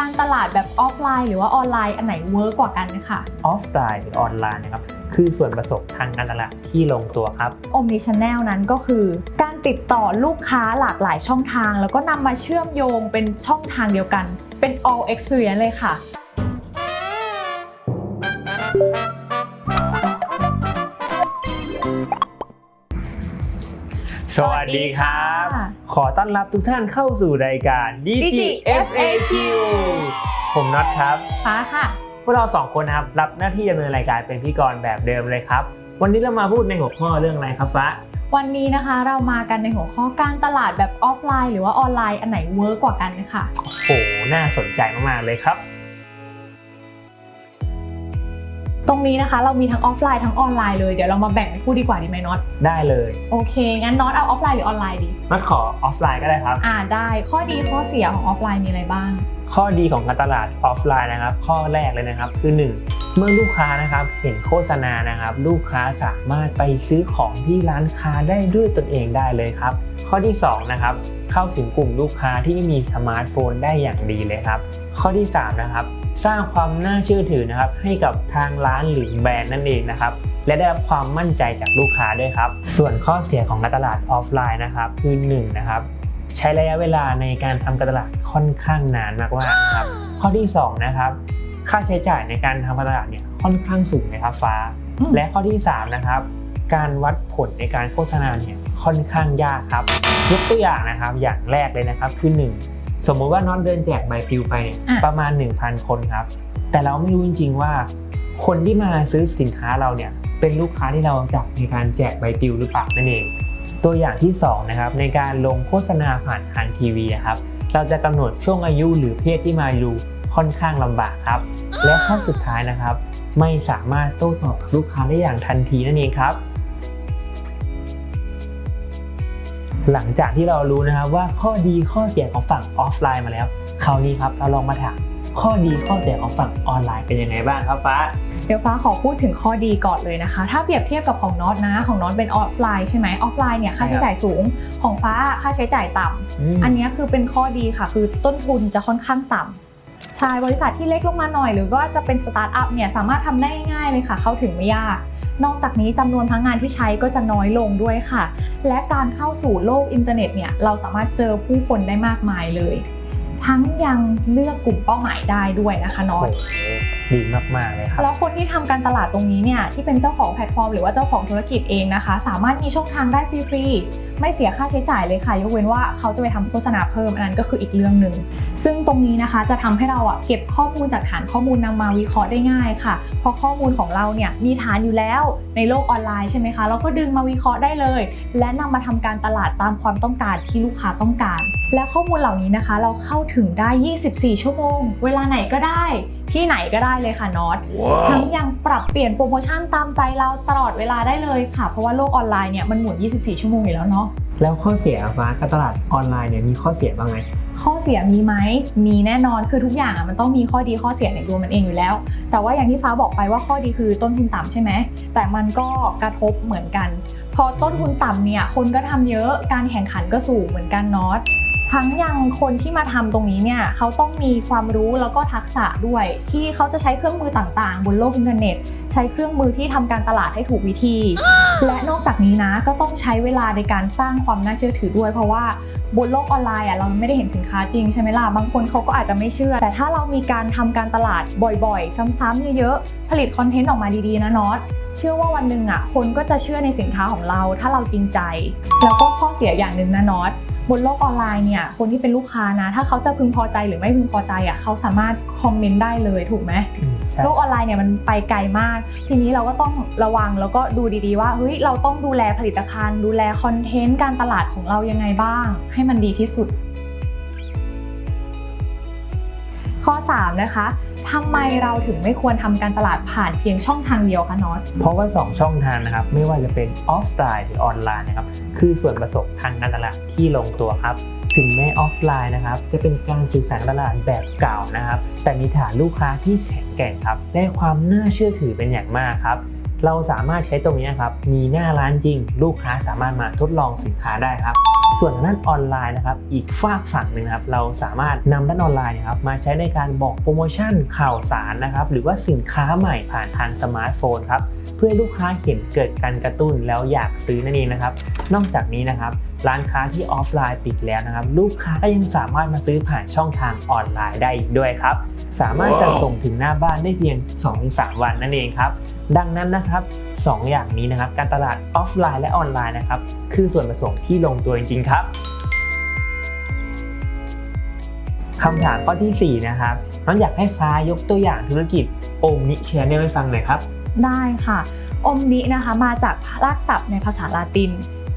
การตลาดแบบออฟไลน์ หรือว่าออนไลน์อันไหนเวิร์กกว่ากันนะคะออฟไลน์หรือออนไลน์นะครับคือส่วนผสมทางการตลาดที่ลงตัวครับ Omni Channel นั้นก็คือ การติดต่อลูกค้าหลากหลายช่องทาง แล้วก็นำมาเชื่อมโยงเป็นช่องทางเดียวกัน เป็น all experience เลยค่ะ สวัสดีครับค่ะขอต้อนรับทุกท่านเข้าสู่รายการ DGFAQ ผมน็อตครับฟ้าค่ะ พวกเราสองคนนะครับรับหน้าที่ดำเนินรายการเป็นพิธีกรแบบเดิมเลยครับ วันนี้เรามาพูดในหัวข้อเรื่องอะไรครับฟ้า วันนี้นะคะเรามากันในหัวข้อการตลาดแบบออฟไลน์ หรือว่าออนไลน์อันไหนเวิร์กกว่ากันนะคะโอ้น่าสนใจมากๆเลยครับ ตรงนี้นะคะ เรามีทั้งออฟไลน์ทั้งออนไลน์เลย เดี๋ยวเรามาแบ่งเป็นคู่ดีกว่าดีไหมน็อตได้เลยโอเค งั้นน็อตเอาออฟไลน์หรือออนไลน์ดีนัดขอออฟไลน์ก็ได้ครับ อ่าได้ข้อดีข้อเสียของออฟไลน์มีอะไรบ้าง ข้อดีของการตลาดออฟไลน์นะครับ ข้อแรกเลยนะครับ คือ 1 เมื่อลูกค้านะครับเห็นโฆษณานะครับ ลูกค้าสามารถไปซื้อของที่ร้านค้าได้ด้วยตนเองได้เลยครับ ข้อที่2นะครับเข้าถึงกลุ่มลูกค้าที่มีสมาร์ทโฟนได้อย่างดีเลยครับ ข้อที่3นะครับ สร้างความน่าเชื่อถือนะครับให้กับทางร้านหรือแบรนด์นั่นเองนะครับและได้รับความมั่นใจจากลูกค้าด้วยครับ ส่วนข้อเสียของการตลาดออฟไลน์นะครับคือ1นะครับใช้ระยะเวลาในการทำการตลาดค่อนข้างนานมากๆนะครับ ข้อที่2นะครับค่าใช้จ่ายในการทำการตลาดเนี่ยค่อนข้างสูงเลยครับฟ้าอืมและข้อที่3นะครับการวัดผลในการโฆษณาเนี่ยค่อนข้างยากครับยกตัวอย่างนะครับอย่างแรกเลยนะครับคือ 1 สมมุติว่าน้องเดินแจกใบปลิวไปเนี่ยอะประมาณ 1,000 คนครับ แต่เราไม่รู้จริง ๆ ว่า คนที่มาซื้อสินค้าเราเนี่ยเป็นลูกค้าที่เราจับในการแจกใบปลิวหรือเปล่านั่นเอง ตัวอย่างที่2นะครับในการลงโฆษณาผ่านทางทีวีอะครับเราจะกำหนดช่วงอายุหรือเพศที่มาดูค่อนข้างลำบากครับ และข้อสุดท้ายนะครับ ไม่สามารถโต้ตอบกับลูกค้าได้อย่างทันทีนั่นเองครับ หลังจากที่เรารู้นะครับว่าข้อดีข้อเสียของฝั่งออฟไลน์มาแล้ว คราวนี้ครับเราลองมาถามข้อดีข้อเสียของฝั่งออนไลน์เป็นยังไงบ้างครับฟ้า เดี๋ยวฟ้าขอพูดถึงข้อดีก่อนเลยนะคะ ถ้าเปรียบเทียบกับของน็อตนะของน็อตเป็นออฟไลน์ใช่ไหมออฟไลน์เนี่ยค่าใช้จ่ายสูงของฟ้าค่าใช้จ่ายต่ำอันเนี้ยคือเป็นข้อดีค่ะ คือต้นทุนจะค่อนข้างต่ำ ใช่บริษัทที่เล็กลงมาหน่อยหรือว่าจะเป็นสตาร์ทอัพเนี่ยสามารถทำได้ง่ายเลยค่ะ เข้าถึงไม่ยาก นอกจากนี้จำนวนพนักงานที่ใช้ก็จะน้อยลงด้วยค่ะ และการเข้าสู่โลกอินเทอร์เน็ตเนี่ยเราสามารถเจอผู้คนได้มากมายเลย ทั้งยังเลือกกลุ่มเป้าหมายได้ด้วยนะคะนอโอ้ตโห ดีมากๆเลยครับแล้วคนที่ทำการตลาดตรงนี้เนี่ยที่เป็นเจ้าของแพลตฟอร์มหรือว่าเจ้าของธุรกิจเองนะคะ สามารถมีช่องทางได้ฟรีๆไม่เสียค่าใช้จ่ายเลยค่ะยกเว้นว่าเขาจะไปทำโฆษณาเพิ่มอันนั้นก็คืออีกเรื่องหนึ่งซึ่งตรงนี้นะคะจะทำให้เราอะเก็บข้อมูลจากฐานข้อมูลนำมาวิเคราะห์ได้ง่ายค่ะ เพราะข้อมูลของเราเนี่ยมีฐานอยู่แล้วในโลกออนไลน์ใช่ไหมคะเราก็ดึงมาวิเคราะห์ได้เลย และนำมาทำการตลาดตามความต้องการที่ลูกค้าต้องการ และข้อมูลเหล่านี้นะคะ เราเข้าถึงได้ 24 ชั่วโมง เวลาไหนก็ได้ ที่ไหนก็ได้เลยค่ะน็อตทั้งยังปรับเปลี่ยนโปรโมชั่นตามใจเราตลอดเวลาได้เลยค่ะ เพราะว่าโลกออนไลน์เนี่ยมันหมุน 24 ชั่วโมงอยู่แล้วเนาะ แล้วข้อเสียฟ้าการตลาดออนไลน์เนี่ยมีข้อเสียบ้างไหมข้อเสียมีไหม มีแน่นอน คือทุกอย่างอะมันต้องมีข้อดีข้อเสียในตัวมันเองอยู่แล้ว แต่ว่าอย่างที่ฟ้าบอกไปว่าข้อดีคือต้นทุนต่ำใช่ไหม แต่มันก็กระทบเหมือนกัน พอต้นทุนต่ำเนี่ยคนก็ทำเยอะ การแข่งขันก็สูงเหมือนกันเนาะ ทั้งยังคนที่มาทำตรงนี้เนี่ยเขาต้องมีความรู้แล้วก็ทักษะด้วย ที่เขาจะใช้เครื่องมือต่างๆ บนโลกอินเทอร์เน็ต ใช้เครื่องมือที่ทำการตลาดให้ถูกวิธี และนอกจากนี้นะก็ต้องใช้เวลาในการสร้างความน่าเชื่อถือด้วย เพราะว่าบนโลกออนไลน์อะเราไม่ได้เห็นสินค้าจริงใช่ไหมล่ะบางคนเขาก็อาจจะไม่เชื่อ แต่ถ้าเรามีการทำการตลาดบ่อยๆ ซ้ำๆเยอะๆผลิตคอนเทนต์ออกมาดีๆนะน็อตเชื่อว่าวันหนึ่งอะคนก็จะเชื่อในสินค้าของเราถ้าเราจริงใจ แล้วก็ข้อเสียอย่างหนึ่งนะน็อต บนโลกออนไลน์เนี่ยคนที่เป็นลูกค้านะ ถ้าเขาจะพึงพอใจหรือไม่พึงพอใจอะเขาสามารถคอมเมนต์ได้เลยถูกไหมอืมใช่โลกออนไลน์เนี่ยมันไปไกลมาก ทีนี้เราก็ต้องระวังแล้วก็ดูดีๆว่าเฮ้ยเราต้องดูแลผลิตภัณฑ์ ดูแลคอนเทนต์การตลาดของเรายังไงบ้าง ให้มันดีที่สุด ข้อ 3 นะคะทำไมเราถึงไม่ควรทำการตลาดผ่านเพียงช่องทางเดียวคะน็อตเพราะว่า 2 ช่องทางนะครับ ไม่ว่าจะเป็นออฟไลน์หรือออนไลน์นะครับ คือส่วนผสมทางการตลาดที่ลงตัวครับ ถึงแม้ออฟไลน์นะครับ จะเป็นการสื่อสารตลาดแบบเก่านะครับ แต่มีฐานลูกค้าที่แข็งแกร่งครับ ได้ความน่าเชื่อถือเป็นอย่างมากครับ เราสามารถใช้ตรงนี้ครับ มีหน้าร้านจริง ลูกค้าสามารถมาทดลองสินค้าได้ครับ ส่วนด้านออนไลน์นะครับ อีกฝากฝั่งหนึ่งครับ เราสามารถนำด้านออนไลน์นะครับมาใช้ในการบอกโปรโมชั่นข่าวสารนะครับ หรือว่าสินค้าใหม่ผ่านทางสมาร์ทโฟนครับ เพื่อให้ลูกค้าเห็นเกิดการกระตุ้นแล้วอยากซื้อนั่นเองนะครับ นอกจากนี้นะครับ ร้านค้าที่ออฟไลน์ปิดแล้วนะครับ ลูกค้าก็ยังสามารถมาซื้อผ่านช่องทางออนไลน์ได้อีกด้วยครับ สามารถจัดส่งถึงหน้าบ้านได้เพียง 2-3 วันนั่นเองครับ ดังนั้นนะครับสองอย่างนี้นะครับการตลาดออฟไลน์และออนไลน์นะครับคือส่วนผสมที่ลงตัวจริง ๆ ครับคำถามข้อทีสี่4 นะครับน้องอยากให้ฟ้ายกตัวอย่างธุรกิจโอมนิเชียนให้ฟังหน่อยครับ ได้ค่ะ อมนินะคะมาจากรากศัพท์ในภาษาลาติน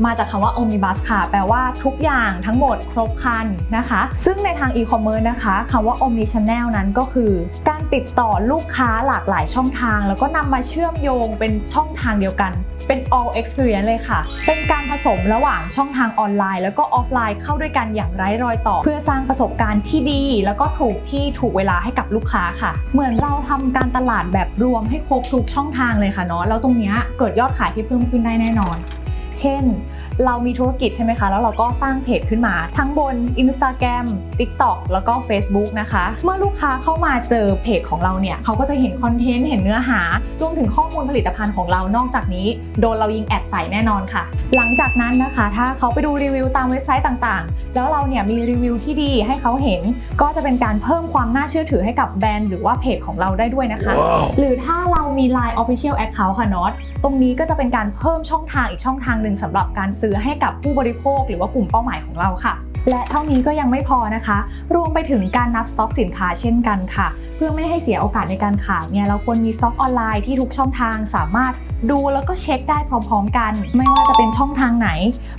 มาจากคำว่า omnibus ค่ะ แปลว่าทุกอย่างทั้งหมดครบครันนะคะ ซึ่งในทาง e-commerce นะคะคำว่า omnichannel นั้นก็คือ การติดต่อลูกค้าหลากหลายช่องทาง แล้วก็นำมาเชื่อมโยงเป็นช่องทางเดียวกัน เป็น all experience เลยค่ะ เป็นการผสมระหว่างช่องทางออนไลน์ แล้วก็ออฟไลน์เข้าด้วยกันอย่างไร้รอยต่อ เพื่อสร้างประสบการณ์ที่ดี แล้วก็ถูกที่ถูกเวลาให้กับลูกค้าค่ะ เหมือนเราทำการตลาดแบบรวมให้ครบทุกช่องทางเลยค่ะเนาะแล้วตรงเนี้ยเกิดยอดขายที่เพิ่มขึ้นได้แน่นอน เช่น เรามีธุรกิจใช่ไหมคะ แล้วเราก็สร้างเพจขึ้นมา ทั้งบน Instagram TikTok แล้วก็ Facebook นะคะ เมื่อลูกค้าเข้ามาเจอเพจของเราเนี่ยเขาก็จะเห็นคอนเทนต์เห็นเนื้อหารวมถึงข้อมูลผลิตภัณฑ์ของเรานอกจากนี้ โดนเรายิงแอดใส่แน่นอนค่ะ หลังจากนั้นนะคะ ถ้าเขาไปดูรีวิวตามเว็บไซต์ต่างๆ แล้วเราเนี่ยมีรีวิวที่ดีให้เขาเห็น ก็จะเป็นการเพิ่มความน่าเชื่อถือให้กับแบรนด์หรือว่าเพจของเราได้ด้วยนะคะหรือถ้าเรามี Line Official Account ค่ะน็อตตรงนี้ก็จะเป็นการเพิ่มช่องทางอีกช่องทางหนึ่งสำหรับการซื้อให้กับผู้บริโภคหรือว่ากลุ่มเป้าหมายของเราค่ะ และเท่านี้ก็ยังไม่พอนะคะ รวมไปถึงการนับสต็อกสินค้าเช่นกันค่ะ เพื่อไม่ให้เสียโอกาสในการขายเนี่ยเราควรมีสต็อกออนไลน์ที่ทุกช่องทางสามารถดูแล้วก็เช็คได้พร้อมๆกัน ไม่ว่าจะเป็นช่องทางไหน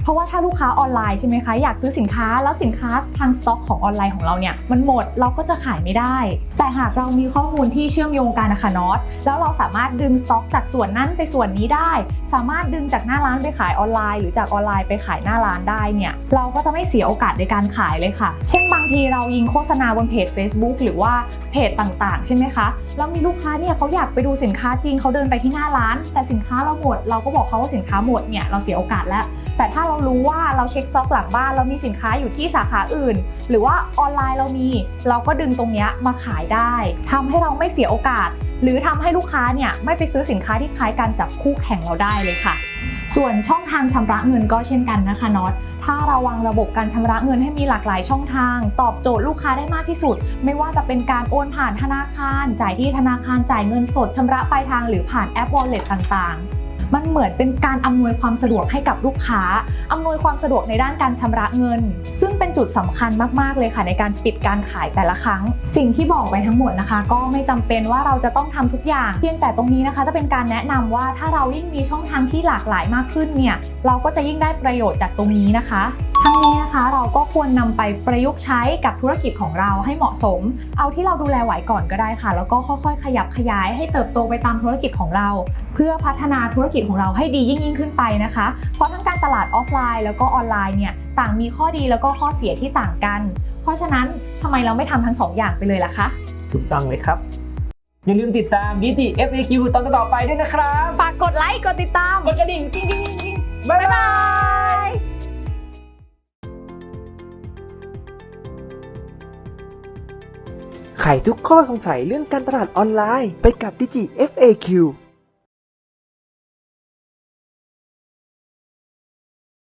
เพราะว่าถ้าลูกค้าออนไลน์ใช่ไหมคะอยากซื้อสินค้าแล้วสินค้าทางสต็อกของออนไลน์ของเราเนี่ยมันหมดเราก็จะขายไม่ได้ แต่หากเรามีข้อมูลที่เชื่อมโยงกันนะคะน็อตแล้วเราสามารถดึงสต็อกจากส่วนนั้นไปส่วนนี้ได้ สามารถดึงจากหน้าร้านไปขายออนไลน์ หรือจากออนไลน์ไปขายหน้าร้านได้เนี่ยเราก็จะไม่เสียโอกาสในการขายเลยค่ะ เช่นบางทีเรายิงโฆษณาบนเพจ Facebook หรือว่าเพจต่างๆ ใช่ไหมคะแล้วมีลูกค้าเนี่ยเขาอยากไปดูสินค้าจริงเขาเดินไปที่หน้าร้าน แต่สินค้าเราหมด เราก็บอกเขาว่าสินค้าหมดเนี่ยเราเสียโอกาสแล้วแต่ถ้าเรารู้ว่าเราเช็คสต็อกหลังบ้านเรามีสินค้าอยู่ที่สาขาอื่น หรือว่าออนไลน์เรามี เราก็ดึงตรงนี้มาขายได้ทำให้เราไม่เสียโอกาส หรือทำให้ลูกค้าเนี่ยไม่ไปซื้อสินค้าที่คล้ายกันจากคู่แข่งเราได้เลยค่ะส่วนช่องทางชำระเงินก็เช่นกันนะคะน็อต ถ้าเราวางระบบการชำระเงินให้มีหลากหลายช่องทาง ตอบโจทย์ลูกค้าได้มากที่สุด ไม่ว่าจะเป็นการโอนผ่านธนาคาร จ่ายที่ธนาคารจ่ายเงินสดชำระปลายทางหรือผ่านแอป Wallet ต่างๆ มันเหมือนเป็นการอำนวยความสะดวกให้กับลูกค้า อำนวยความสะดวกในด้านการชำระเงิน ซึ่งเป็นจุดสำคัญมาก ๆ เลยค่ะ ในการปิดการขายแต่ละครั้ง สิ่งที่บอกไปทั้งหมดนะคะ ก็ไม่จำเป็นว่าเราจะต้องทำทุกอย่าง เพียงแต่ตรงนี้นะคะ จะเป็นการแนะนำว่าถ้าเรายิ่งมีช่องทางที่หลากหลายมากขึ้นเนี่ยเราก็จะยิ่งได้ประโยชน์จากตรงนี้นะคะทั้งนี้นะคะเราก็ควรนำไปประยุกต์ใช้กับธุรกิจของเราให้เหมาะสม เอาที่เราดูแลไหวก่อนก็ได้ค่ะ แล้วก็ค่อยๆ ขยับขยายให้เติบโตไปตามธุรกิจของเรา เพื่อพัฒนาธุรกิจของเราให้ดียิ่งยิ่งขึ้นไปนะคะ เพราะทั้งการตลาดออฟไลน์ แล้วก็ออนไลน์เนี่ยต่างมีข้อดีแล้วก็ข้อเสียที่ต่างกัน เพราะฉะนั้นทำไมเราไม่ทำทั้งสองอย่างไปเลยล่ะคะถูกต้องเลยครับ อย่าลืมติดตาม DG FAQ ตอนต่อๆไปด้วยนะครับฝากกดไลค์กดติดตามกดกระดิ่งจริงๆๆๆบ๊ายบายไขทุกข้อสงสัยเรื่องการตลาดออนไลน์ไปกับ Digi FAQ